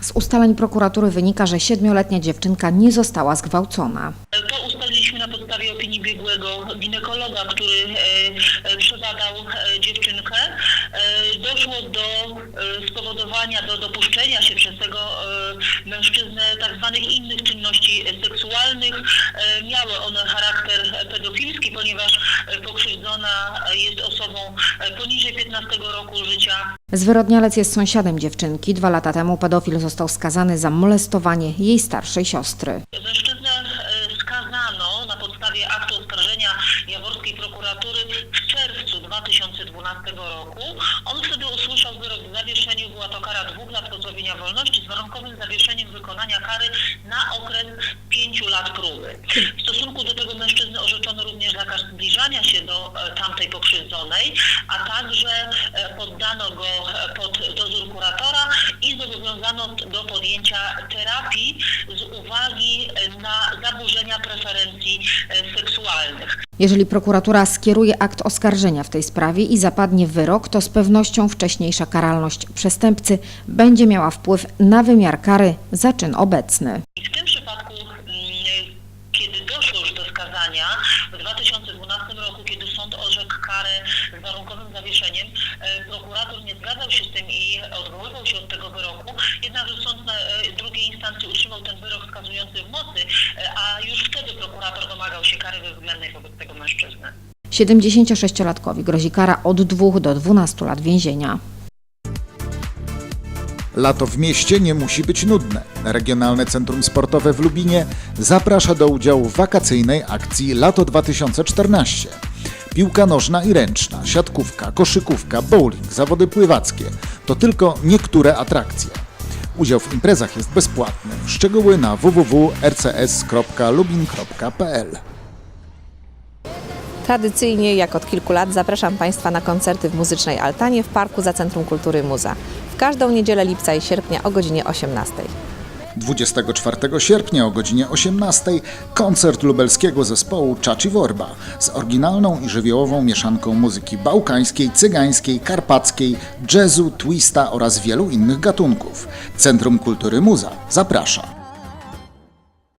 Z ustaleń prokuratury wynika, że siedmioletnia dziewczynka nie została zgwałcona. To ustaliliśmy na podstawie opinii biegłego ginekologa, który e, e, przebadał e, dziewczynkę. Doszło do spowodowania, do dopuszczenia się przez tego mężczyznę tak zwanych innych czynności seksualnych. Miały one charakter pedofilski, ponieważ pokrzywdzona jest poniżej 15 roku życia. Zwyrodnialec jest sąsiadem dziewczynki. Dwa lata temu pedofil został skazany za molestowanie jej starszej siostry. Mężczyznę e, skazano na podstawie aktu oskarżenia jaworskiej prokuratury w czerwcu 2012 roku. On wtedy usłyszał wyrok w zawieszeniu. Była to kara dwóch lat pozbawienia wolności z warunkowym zawieszeniem wykonania kary na okres pięciu lat próby. W stosunku do tego mężczyzny orzeczono również zakaz zbliżania się do e, tamtej pokrzywdzonej, a także e, poddano go e, pod dozór kuratora i zobowiązano do podjęcia terapii z uwagi e, na zaburzenia preferencji seksualnych. Jeżeli prokuratura skieruje akt oskarżenia w tej sprawie i zapadnie wyrok, to z pewnością wcześniejsza karalność przestępcy będzie miała wpływ na wymiar kary za czyn obecny. W tym przypadku, mm, kiedy doszło już do skazania w 2012 roku, kiedy sąd warunkowym zawieszeniem, e, prokurator nie zgadzał się z tym i odwoływał się od tego wyroku, jednakże sąd na e, drugiej instancji utrzymał ten wyrok skazujący w mocy, e, a już wtedy prokurator domagał się kary bezwzględnej wobec tego mężczyzny. 76-latkowi grozi kara od 2 do 12 lat więzienia. Lato w mieście nie musi być nudne. Regionalne Centrum Sportowe w Lubinie zaprasza do udziału w wakacyjnej akcji Lato 2014. Piłka nożna i ręczna, siatkówka, koszykówka, bowling, zawody pływackie to tylko niektóre atrakcje. Udział w imprezach jest bezpłatny. Szczegóły na www.rcs.lubin.pl Tradycyjnie, jak od kilku lat, zapraszam Państwa na koncerty w muzycznej altanie w Parku za Centrum Kultury Muza. W każdą niedzielę lipca i sierpnia o godzinie 18. 24 sierpnia o godzinie 18 koncert lubelskiego zespołu Czaci Worba z oryginalną i żywiołową mieszanką muzyki bałkańskiej, cygańskiej, karpackiej, jazzu, twista oraz wielu innych gatunków. Centrum Kultury Muza zaprasza.